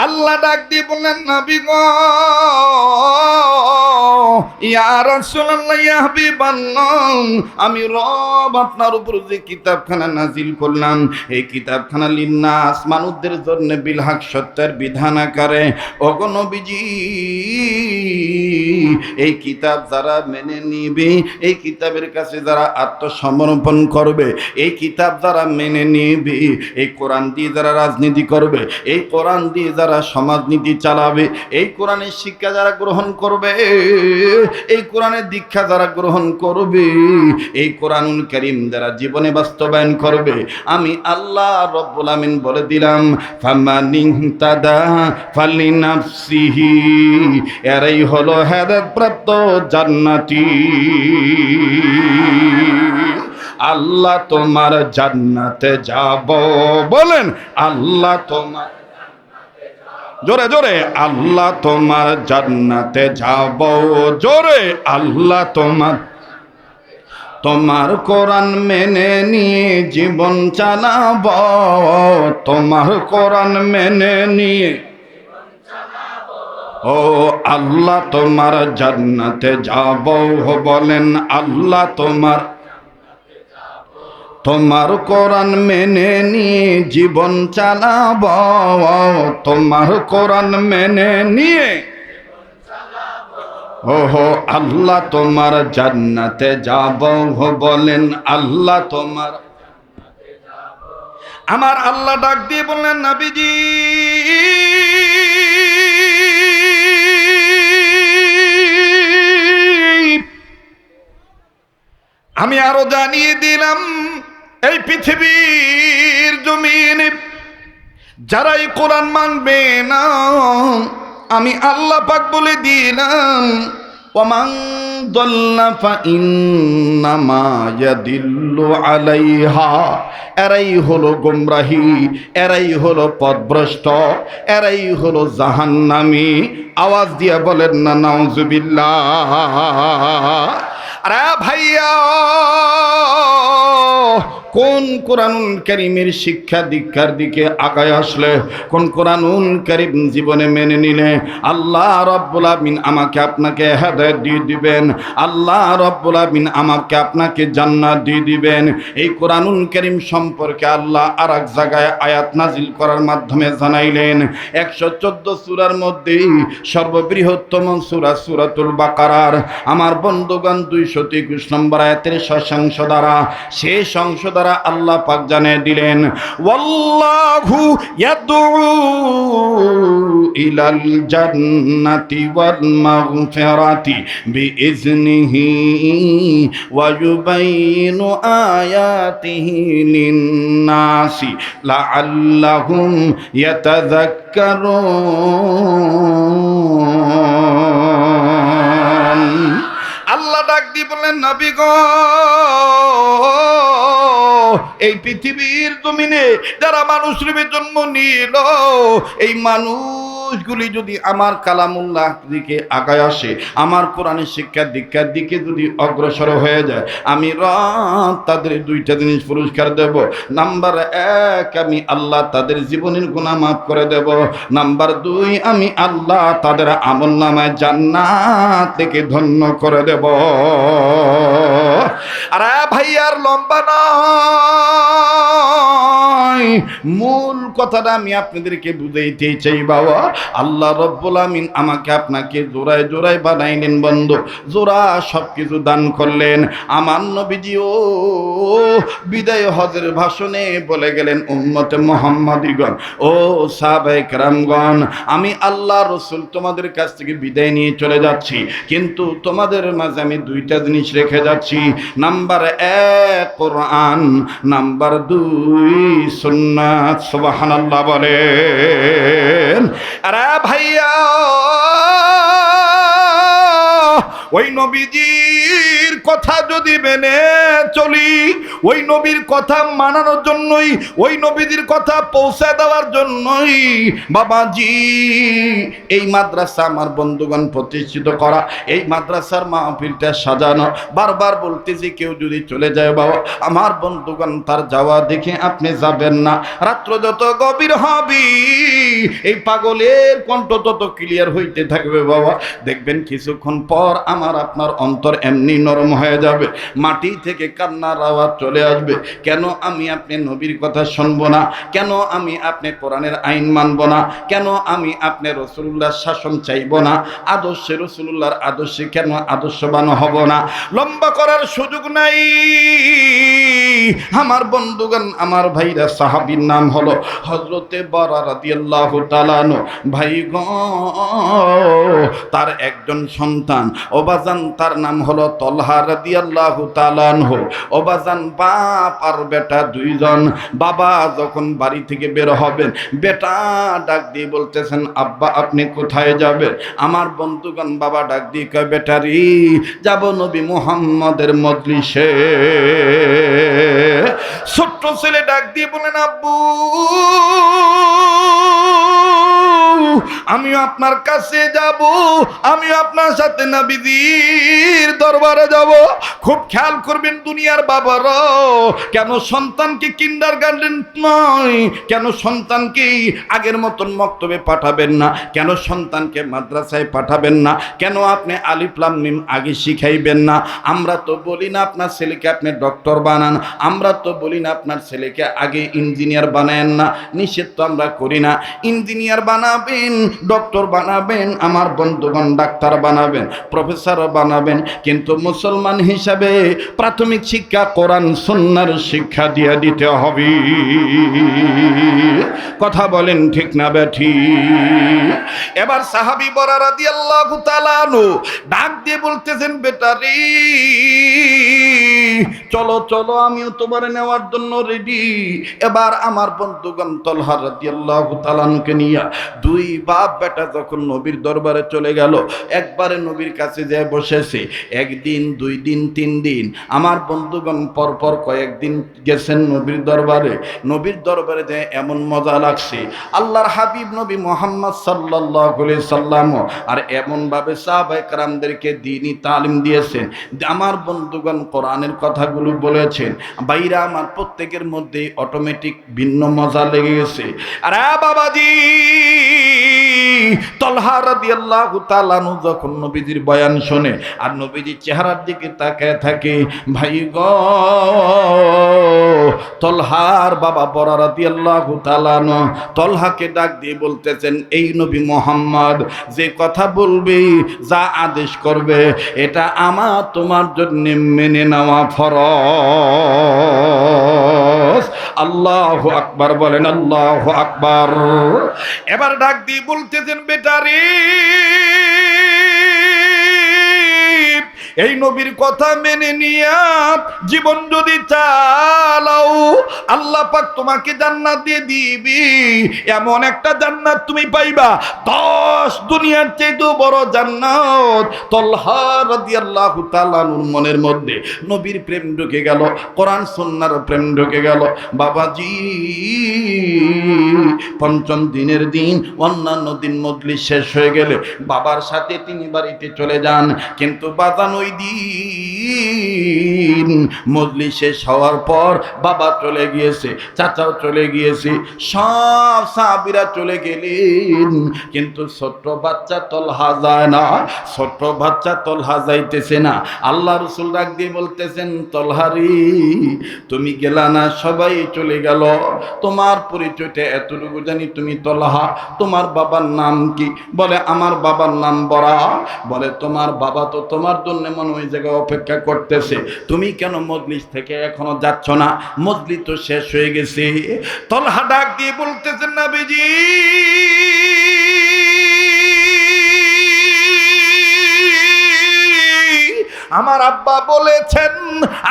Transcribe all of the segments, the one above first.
আল্লাহ ডাক দিয়ে বললেন নবী আমি রব আপনার উপর যে কিতাবখানা নাজিল করলাম, এই কিতাবখানা লিন্নাস মানুষদের জন্য বিলহাক সত্যের বিধান আকারে। ওগো নবীজি, এই কিতাব যারা মেনে নিবে, এই কিতাবের কাছে যারা আত্মসমর্পণ করবে, এই কিতাব যারা মেনে নিবে, এই কোরআন দিয়ে যারা রাজনীতি করবে, এই কোরআন দিয়ে যারা সমাজনীতি চালাবে, এই কোরআনের শিক্ষা যারা গ্রহণ করবে এই কোরআনের দীক্ষা যারা গ্রহণ করবে, এই কোরআনুল করিম যারা জীবনে বাস্তবায়ন করবে, আমি আল্লাহ রব্বুল আমিন বলে দিলাম এরাই হলো হেদায়েত প্রাপ্ত জান্নাতি। আল্লাহ তোমার জান্নাতে যাব, বলেন, আল্লাহ তোমার জোরে জোরে, আল্লাহ তোমার জান্নাতে যাব। জোরে, আল্লাহ তোমার তোমার কোরআন মেনে নিয়ে জীবন চালাব। তোমার কোরআন মেনে নিয়ে ও আল্লাহ তোমার জান্নাতে যাব বলেন আল্লাহ তোমার তোমার কোরআন মেনে নিয়ে জীবন চালাব। তোমার কোরআন মেনে নিয়ে ওহো, আল্লাহ তোমার জান্নাতে যাব। বলেন, আল্লাহ তোমার আমার আল্লাহ ডাক দিয়ে বললেন, নাবিজি। আমি আরও জানিয়ে দিলাম এই পৃথিবীর জমিনে যারাই কোরআন মানবে না, আমি আল্লাহ পাক বলে দিলাম ওমান দল্লা ফাইন্নামা ইয়াদিল্লু আলাইহা, এরাই হলো গোমরাহি, এরাই হলো পথভ্রষ্ট, এরাই হলো জাহান্নামী। আওয়াজ দিয়া বলেন না, নাউজুবিল্লাহ। আরে ভাইয়া! কোন কোরআনুল করিমের শিক্ষা দীক্ষার দিকে আগায় আসলে? কোন কোরআনুল করিম জীবনে মেনে নিলে? আল্লাহ রব্বুল আমিন আমাকে আপনাকে হেদায়ত দিয়ে দিবেন। আল্লাহ রব্বুল আমিন আমাকে আপনাকে জান্নাত দিয়ে দিবেন। এই কোরআনুল করিম সম্পর্কে আল্লাহ আর এক জায়গায় আয়াত নাজিল করার মাধ্যমে জানাইলেন। একশো চোদ্দ সুরার মধ্যেই সর্ববৃহত্তম সুরা সুরাতুল বাকারার। আমার বন্ধুগণ, দুইশো একুশ নম্বর আয়াতের দ্বারা, শেষ অংশ দ্বারা আল্লাহ পাক জানিয়ে দিলেন, ওয়াল্লাহু ইয়াদউ ইলাল জান্নাতি ওয়াল মাগফিরাতি বিইজনিহি ওয়া ইউবাইনু আয়াতিহি লিন-নাসি লাআল্লাহুম ইয়াতাযাক্কারুন। আল্লাহ ডাক দিয়ে বললেন, নবী গো এই পৃথিবীর জমিনে যারা মানুষ রূপে জন্ম নিল, এই মানুষগুলি যদি আমার কালামুল্লাহ দিকে আগায় আসে, আমার কোরআনের শিক্ষার দীক্ষার দিকে যদি অগ্রসর হয়ে যায়, আমি রব তাদের দুইটা জিনিস পুরস্কার দেব। নাম্বার এক, আমি আল্লাহ তাদের জীবনের গুণা মাফ করে দেব। নাম্বার দুই, আমি আল্লাহ তাদের আমল নামায় জান্নাত থেকে ধন্য করে দেব। আরে ভাইয়ার লম্বা নয়। মূল কথাটা আমি আপনাদেরকে বুঝাইতে চাই, বাবা। আল্লাহ রব্বুল আমিন আমাকে আপনাকে জোড়ায় জোড়ায় বানাইলেন বন্ধু। জোড়া সব কিছু দান করলেন। আমার নবীজিও বিদায় হজের ভাষণে বলে গেলেন, উম্মতে মোহাম্মদীগণ, ও সাহাবায়ে কেরামগণ, আমি আল্লাহ রসুল তোমাদের কাছ থেকে বিদায় নিয়ে চলে যাচ্ছি। কিন্তু তোমাদের মাঝে আমি দুইটা জিনিস রেখে যাচ্ছি। নাম্বার এক, কোরআন। নাম্বার দুই সুন্নাত সুবহানাল্লাহ বলেন আরে ভাইয়া ওই নবীজির কথা যদি মেনে চলি, ওই নবীর কথা মানানোর জন্যই, ওই নবীদের কথা পৌঁছে দেওয়ার জন্যই, বাবাজি, এই মাদ্রাসা আমার বন্ধুগণ প্রতিষ্ঠিত করা, এই মাদ্রাসার মাহফিলটা সাজানো। বারবার বলতেছি, কেউ যদি চলে যায়, বাবা, আমার বন্ধুগণ তার যাওয়া দেখে আপনি যাবেন না। রাত্র যত গভীর হবি, এই পাগলের কণ্ঠ তত ক্লিয়ার হইতে থাকবে, বাবা। দেখবেন কিছুক্ষণ পর আমার আপনার অন্তর এমনি নরম হয়ে যাবে, মাটি থেকে কান্নার আওয়াজ চলে আসবে। কেন আমি আপনি নবীর কথা শুনব না? কেন আমি আপনি কোরআনের আইন মানব না? কেন আমি আপনি রসুল্লাহর শাসন চাইব না? আদর্শে রসুল্লাহর আদর্শে কেন আদর্শবান হব না? লম্বা করার সুযোগ নাই। আমার বন্ধুগণ, আমার ভাইরা, সাহাবীর নাম হলো হজরতে বরা রাদিয়াল্লাহু তাআলানো ভাই গো, তার একজন সন্তান ওবাজান তার নাম হলো তলহা। আর বেটা দুইজন। বাবা যখন বাড়ি থেকে বের হবেন, বেটা ডাক বলতেছেন, আব্বা, আপনি কোথায় যাবেন? আমার বন্ধুগণ বাবা ডাক দিয়ে কয়, বেটারি, যাব নবী মুহাম্মদের মজলিসে। ছোট্ট ছেলে ডাক দিয়ে বলেন আব্বু আমিও আপনার কাছে যাব, আমিও আপনার সাথে নাবিদির দরবারে যাব। খুব খেয়াল করবেন দুনিয়ার বাবারা কেন সন্তানকে কিন্ডার গার্ডেন নয়, কেন সন্তানকে আগের মতন মক্তবে পাঠাবেন না, কেন সন্তানকে মাদ্রাসায় পাঠাবেন না, কেন আপনি আলিফলাম মিম আগে শিখাইবেন না? আমরা তো বলি না আপনার ছেলেকে আপনি ডক্টর বানান, আমরা তো বলি না আপনার ছেলেকে আগে ইঞ্জিনিয়ার বানায়েন না, নিষেধ তো আমরা করি না। ইঞ্জিনিয়ার বানাবেন ডক্টর বানাবেন, আমার বন্ধুগণ ডাক্তার বানাবেন, প্রফেসর বানাবেন, কিন্তু মুসলমান হিসাবে প্রাথমিক শিক্ষা কোরআন সন্ন্যার শিক্ষা দিয়ে দিতে হবে। কথা বলেন ঠিক না ব্যাঠি এবার সাহাবি বরারা দিয়ে আল্লাহ ডাক দিয়ে বলতেছেন, বেটারি, চলো চলো, আমিও তোমার নেওয়ার জন্য রেডি এবার আমার বন্ধুগণ তলহার রাদিয়াল্লাহু তাআলাকে নিয়ে দুই বাপ বাপ বেটা যখন নবীর দরবারে চলে গেল, একবারে নবীর কাছে যে বসেছে, একদিন, দুই দিন, তিন দিন, আমার বন্ধুগণ পরপর কয়েকদিন গেছেন নবীর দরবারে। নবীর দরবারে যে এমন মজা লাগছে, আল্লাহর হাবিব নবী মোহাম্মদ সাল্লি সাল্লাম আর এমনভাবে সাহবাইকরামদেরকে দিনই তালিম দিয়েছেন। আমার বন্ধুগণ কোরআনের কথাগুলো বলেছেন বাইরা আমার প্রত্যেকের মধ্যে অটোমেটিক ভিন্ন মজা লেগে গেছে। আরে বাবাজি! তলহা রাদিয়াল্লাহু তাআলা যখন নবীজির বয়ান শোনে আর নবীজির চেহারার দিকে তাকায় থাকে, ভাই গো, তলহার বাবা বড় রাদিয়াল্লাহু তাআলা তলহাকে ডাক দিয়ে বলতেছেন, এই নবী মোহাম্মদ, যে কথা বলবে, যা আদেশ করবে, এটা আমার তোমার জন্য মেনে নেওয়া ফরজ। আল্লাহ আকবার বলেন আল্লাহ আকবার। এবার ডাক দিয়ে বলতেছেন বেটারি এই নবীর কথা মেনে নিয়া জীবন যদি চালাও, আল্লাহ পাক তোমাকে জান্নাত দিয়ে দিবি। এমন একটা জান্নাত তুমি পাইবা। দশ দুনিয়ার চেয়ে বড় জান্নাত। তলহা রাদিয়াল্লাহু তাআলার মনের মধ্যে নবীর প্রেম ঢুকে গেল, কোরআন সুন্নাহর প্রেম ঢুকে গেল। বাবাজি, পঞ্চম দিনের দিন, অন্যান্য দিন মজলিস শেষ হয়ে গেলে বাবার সাথে তিনি বাড়িতে চলে যান। কিন্তু বাজান দিন শেষ হওয়ার পর বাবা চলে গিয়েছে, চাচাও চলে গিয়েছে, সব চলে গেলেন। কিন্তু ছোট্ট বাচ্চা তলহা যায় না, ছোট্ট বাচ্চা তলহা যাইতেছে না। আল্লাহ রসুল ডাক দিয়ে বলতেছেন তলহারি তুমি গেলা না, সবাই চলে গেল। তোমার পরিচয়টা এতটুকু জানি তুমি তলহা। তোমার বাবার নাম কি? বলে, আমার বাবার নাম বরা বলে, তোমার বাবা তো তোমার জন্য মনে মনে ওই জায়গায় অপেক্ষা করতেছে। তুমি কেন মজলিস থেকে এখনও যাচ্ছ না? মজলি তো শেষ হয়ে গেছে। তলহা ডাক দিয়ে বলতেছেন না বেজি আমার আব্বা বলেছেন,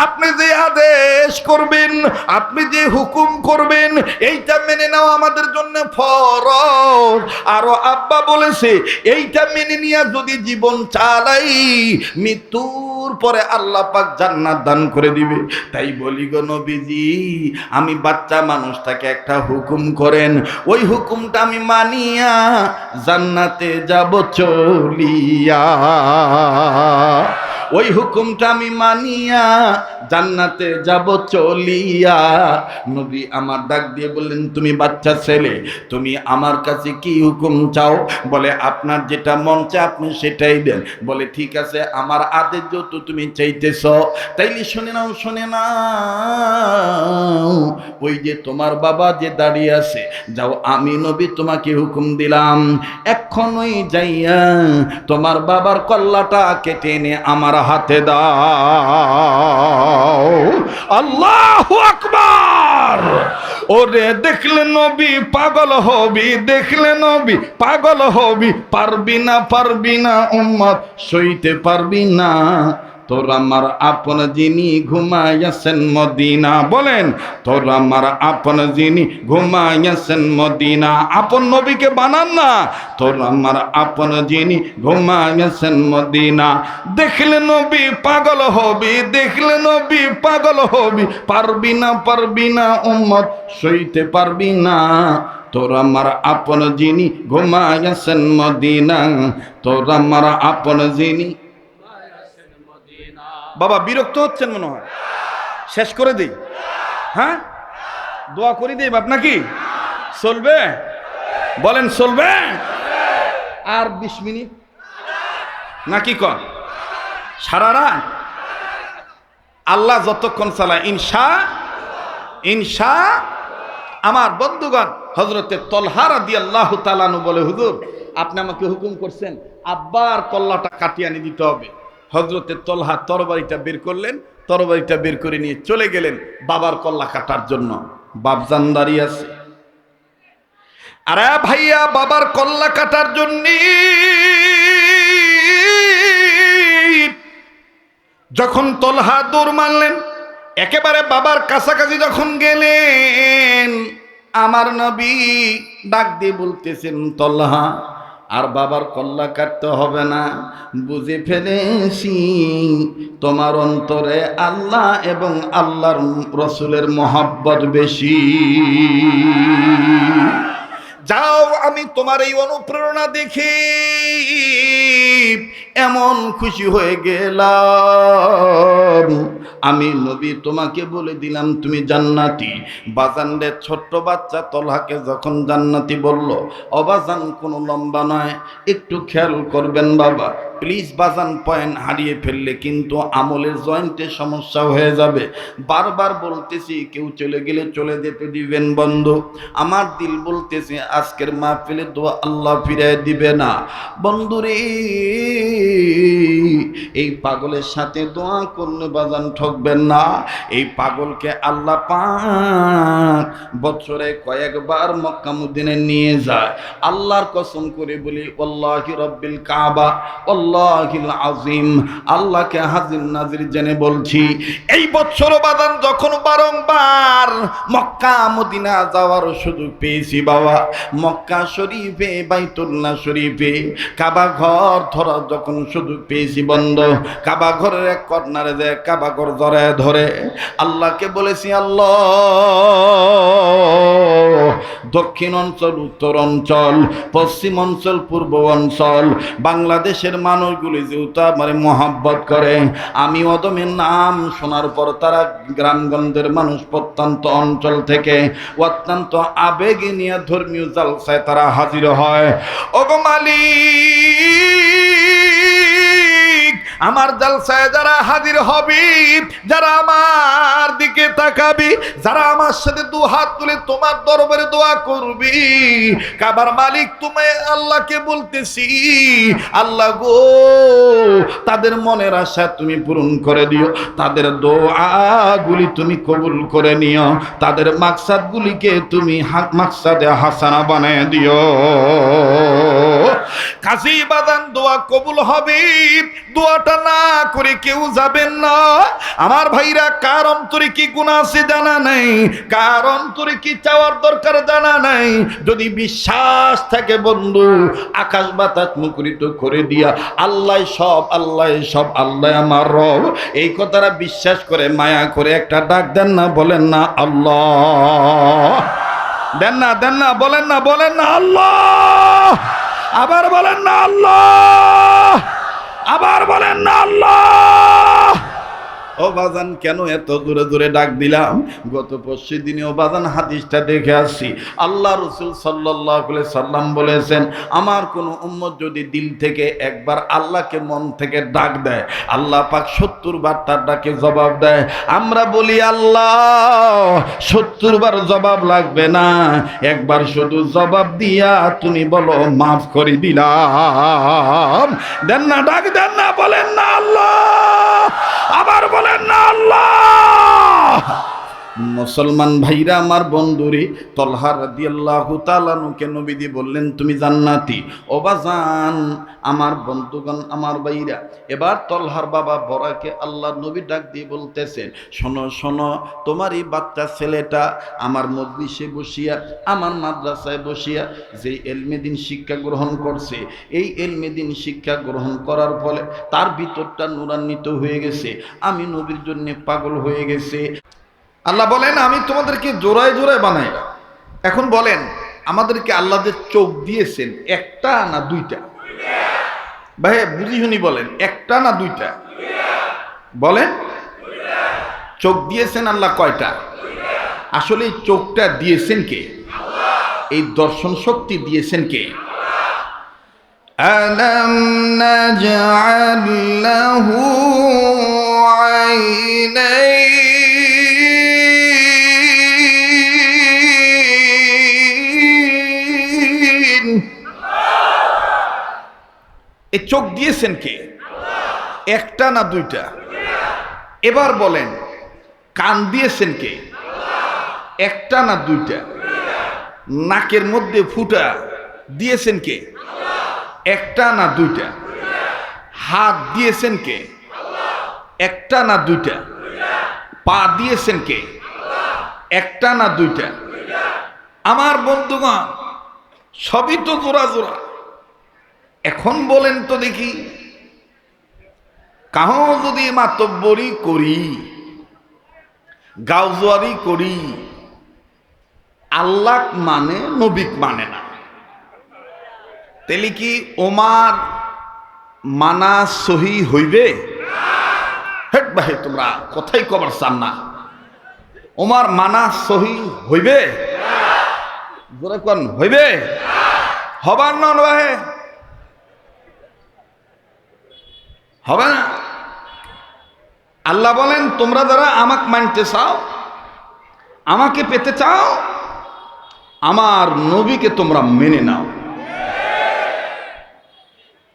আপনি যে আদেশ করবেন, আপনি যে হুকুম করবেন, এইটা মেনে নাও আমাদের জন্য ফরজ। আরও আব্বা বলেছে, এইটা মেনে নিয়ে যদি জীবন চালাই, মৃত্যুর পরে আল্লাহ পাক জান্নাত দান করে দিবে। তাই বলি গো নবীজি, আমি বাচ্চা মানুষটাকে একটা হুকুম করেন, ওই হুকুমটা আমি মানিয়া জান্নাতে যাব চলিয়া। ওই হুকুমটা আমি মানিয়া জান্নাতে যাব চলিয়া। নবী আমার ডাক দিয়ে বললেন, তুমি বাচ্চা ছেলে, তুমি আমার কাছে কি হুকুম চাও? বলে, আপনার যেটা মন চায় আপনি সেটাই দেন। বলে, ঠিক আছে, আমার আদেশ যত তুমি চাইতেছ, তাইলে শুনে নাও শুনে নাও। ওই যে তোমার বাবা যে দাঁড়িয়ে আছে, যাও, আমি নবী তোমাকে হুকুম দিলাম। এখনই যাইয়া তোমার বাবার কল্লাটা কেটে এনে আমার হাতে দাও। আল্লাহ আকবার। ওরে দেখলে নবী পাগল হবি, দেখলে নবী পাগল হবি। পারবি না পারবি না, উম্মত, সইতে পারবি না। তোর আমার আপন যিনি ঘুমাইয়াছেন মদিনা, বলেন, তোর আমার আপন যিনি ঘুমাইয়াছেন মদিনা, আপন নবীকে বানান না, তোর আমার আপন যিনি ঘুমাইয়াছেন মদিনা। দেখলে নবী পাগল হবি, দেখলে নবী পাগল হবি, পারবি না পারবি না, উম্মত, সইতে পারবি না। তোর আমার আপন যিনি ঘুমাইয়াছেন মদিনা, তোর আমার আপন যিনি বাবা বিরক্ত হচ্ছেন মনে হয়। শেষ করে দিই। হ্যাঁ? দোয়া করে দিই বাপ নাকি? চলবে? বলেন, চলবে? আর বিশ মিনিট। নাকি কন সারা রাত? আল্লাহ যতক্ষণ চালায় ইনসা ইনসা আমার বন্ধুগণ হজরতে তলহারা দি আল্লাহ তালানু বলে, হুজুর, আপনি আমাকে হুকুম করছেন, আব্বার কল্লাটা কাটিয়ে আনি দিতে হবে। হজরতে তলহা তরবারিটা বের করলেন, তরবারিটা বের করে নিয়ে চলে গেলেন বাবার কল্লা কাটার জন্য। বাপজান দাঁড়িয়ে আছে। আরে ভাইয়া, বাবার কল্লা কাটার জন্য যখন তলহা দৌড় মারলেন, একেবারে বাবার কাছাকাছি যখন গেলেন, আমার নবী ডাক দিয়ে বলতেছেন, তলহা আর বাবার কল্লা কাটতে হবে না। বুঝে ফেলেছি, তোমার অন্তরে আল্লাহ এবং আল্লাহর রসুলের মহাব্বত বেশি। যাও, আমি তোমার এই অনুপ্রেরণা দেখি। এমন খুশি হয়ে গেলাম। আমি নবী, তোমাকে বলে দিলাম, তুমি জান্নাতি। বাজানদের ছোট্ট বাচ্চা তলহাকে যখন জান্নাতি বলল, অবাজান কোনো লম্বা নয়, একটু খেয়াল করবেন বাবা। প্লিজ বাজান পয়েন্ট হারিয়ে ফেললে কিন্তু আমলের জয়েন্টে সমস্যা হয়ে যাবে। বারবার বলতেছি, কেউ চলে গেলে চলে যেতে দিবেন বন্ধ। আমার দিল বলতেছে, আজকের মাহফিলে দোয়া আল্লাহ ফিরাই দিবে না। বন্ধুরে এই পাগলের সাথে দোয়া করলে বাজান ঠকবেন না। এই পাগলকে আল্লাহ পাক বছরে কয়েকবার মক্কামুদ্দিনে নিয়ে যায়। আল্লাহর কসম করে বলি আল্লাহি রব্বিল কাবা আল্লাহিল আজিম আল্লাহকে হাজির নাজির জেনে বলছি, এই বছর বাদান যখন বারংবার মক্কা মদিনা যাওয়ার সুযোগ পেয়েছি বাবা। মক্কা শরীফে, বাইতুল্লাহ শরীফে কাবা ঘর ধরার যখন সুযোগ পেয়েছি বন্ধ। কাবা ঘরের এক কর্নারে যে কাবা ঘর ধরে ধরে আল্লাহকে বলেছি, আল্লাহ, দক্ষিণ অঞ্চল, উত্তর অঞ্চল, পশ্চিম অঞ্চল, পূর্ব অঞ্চল, বাংলাদেশের মানুষগুলি যেহেতু আমার মহাব্বত করে, আমি অদমের নাম শোনার পর তারা গ্রামগঞ্জের মানুষ প্রত্যন্ত অঞ্চল থেকে অত্যন্ত আবেগে নিয়ে ধর্মীয় জালসায় তারা হাজির হয়। ওগো মালিক আমার জালসায় যারা হাজির হবি, যারা আমার দিকে তাকাবি, যারা আমার সাথে দু হাত তুলে তোমার দরবারে দোয়া করবি, কাবার মালিক তুমি আল্লাহকে বলতেছি, আল্লাহ গো, তাদের মনের আশা তুমি পূরণ করে দিও, তাদের দোয়াগুলি তুমি কবুল করে নিও, তাদের মাকসাদগুলিকে তুমি মাকসাদে হাসানা বানায় দিও। কাজী বাদান দোয়া কবুল হবে। দোয়াটা না করে কেউ যাবেন না। আমার ভাইরা, কার অন্তরে কি গুণ আছে জানা নাই? কার অন্তরে কি চাওয়ার দরকার জানা নাই? যদি বিশ্বাস থাকে বন্ধু, আকাশ বাতাস মুখরিত করে দিয়া, আল্লাহ সব আল্লাহ সব, আল্লাহ আমার রব। এই কথাটা বিশ্বাস করে, মায়া করে একটা ডাক দেন না, বলেন না, আল্লাহ। দেন না দেন না, বলেন না বলেন না, আল্লাহ। আবার বলেন না আল্লাহ। আবার বলেন না আল্লাহ। ও বাজান, কেন এত দূরে দূরে ডাক দিলাম? গত পরশু দিনে ও বাজান, হাদিসটা দেখে আসছি। আল্লাহ রসুল সাল্লাহ সাল্লাম বলেছেন, আমার কোনো উম্মত যদি দিল থেকে একবার আল্লাহকে মন থেকে ডাক দেয়, আল্লাহ পাক সত্তর বার তার ডাকে জবাব দেয়। আমরা বলি, আল্লাহ, সত্তর বার জবাব লাগবে না। একবার শুধু জবাব দিয়া তুমি বলো, মাফ করে দিলাম। দেন না, ডাক দেন না, বলেন না, আল্লাহ। আবার বলেন না আল্লাহ! মুসলমান ভাইরা, আমার বন্ধুরে তলহার রাদিয়াল্লাহু তাআলানুকে নবীদি বললেন, তুমি জান্নাতি। ওবাজান আমার বন্ধুগণ, আমার ভাইরা। এবার তলহার বাবা বড়াকে আল্লাহ নবী ডাক দিয়ে বলতেছেন শোনো শোনো, তোমার এই বাচ্চা ছেলেটা আমার মজলিসে বসিয়া, আমার মাদ্রাসায় বসিয়া যে এলমেদিন শিক্ষা গ্রহণ করছে, এই এলমেদিন শিক্ষা গ্রহণ করার ফলে তার ভিতরটা নুরান্বিত হয়ে গেছে। আমি নবীর জন্য পাগল হয়ে গেছে। আল্লাহ বলেন আমি তোমাদেরকে জোড়ায় জোড়ায় বানাইলাম এখন বলেন আমাদেরকে আল্লাহ যে চোখ দিয়েছেন একটা না দুইটা ভাই বুঝি শুনি বলেন একটা না দুইটা বলেন চোখ দিয়েছেন আল্লাহ কয়টা আসলে এই চোখটা দিয়েছেন কে এই দর্শন শক্তি দিয়েছেন কে ألم نجعل له عينين চোখ দিয়েছেন কে? একটা না দুইটা? এবার বলেন, কান দিয়েছেন কে? একটা না দুইটা? নাকের মধ্যে ফুটা দিয়েছেন কে? একটা না দুইটা? হাত দিয়েছেন কে? একটা না দুইটা? পা দিয়েছেন কে? একটা না দুইটা? আমার বন্ধুগণ, সবই তো জোড়া জোড়া। এখন বলেন তো দেখি। কাহ যদি মাতব্বরি করি গাউজুয়ারি করি, আল্লাহ মানে নবিক মানে না। তাহলে কি ওমার মানা সহি হইবে? হেট ভাই তোমরা কথাই কবার চান না। ওমার মানা সহি হইবে? হইবে? হবার নন ভাই হবে না। আল্লাহ বলেন, তোমরা যারা আমাকে মানতে চাও, আমাকে পেতে চাও, আমার নবীকে তোমরা মেনে নাও।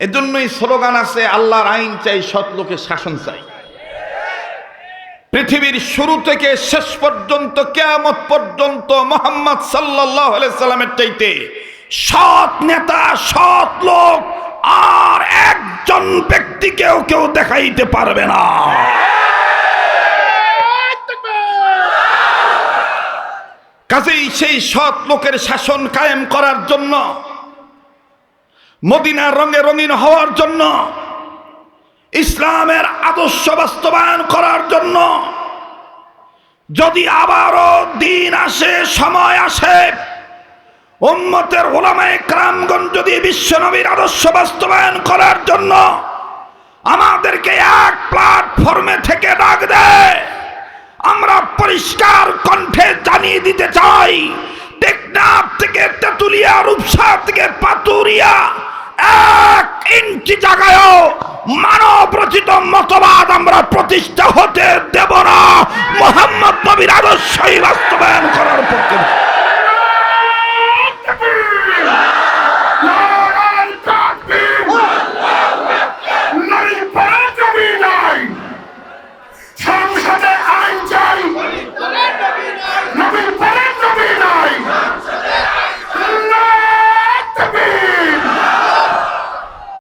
এজন্যই স্লোগান আছে, আল্লাহর আইন চাই, সৎ লোকের শাসন চাই। পৃথিবীর শুরু থেকে শেষ পর্যন্ত, কেয়ামত পর্যন্ত মোহাম্মদ সাল্লাহ সাল্লামের চাইতে সৎ নেতা, সৎ লোক আর একজন ব্যক্তিকেও কেউ দেখাইতে পারবে না। কাজেই সেই সৎ লোকের শাসন কায়েম করার জন্য মদিনার রঙে রঙিন হওয়ার জন্য, ইসলামের আদর্শ বাস্তবায়ন করার জন্য, যদি আবারও দিন আসে, সময় আসে উম্মতের ওলামায় ক্রামগঞ্জ যদি বিশ্বনবীর আদর্শ বাস্তবায়ন করার জন্য আমাদেরকে এক প্ল্যাটফর্মে থেকে ডাক দেয় আমরা পরিষ্কার কণ্ঠে জানিয়ে দিতে চাই, টেকনাফ থেকে তেতুলিয়া, রূপসা থেকে পাতুরিয়া, এক ইঞ্চি জায়গায়ও মানব রচিত মতবাদ আমরা প্রতিষ্ঠা হতে দেব না। মোহাম্মদ নবীর আদর্শই বাস্তবায়ন করার পক্ষে।